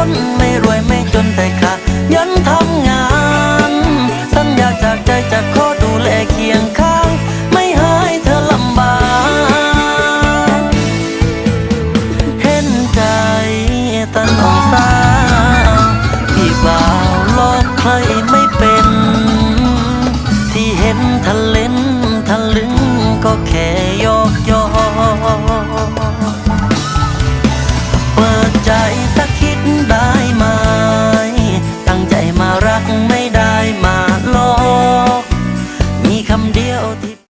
คนไม่รวยไม่จนแต่ขาดเงินทำงาน สัญญาจากใจจะขอดูแลเคียงข้าง ไม่หายเธอลำบากเห็นใจตันองสาพี่บ่าวลอกใครไม่เป็น ที่เห็นทะเลนทะลึงก็แค่ยอกยอ ที่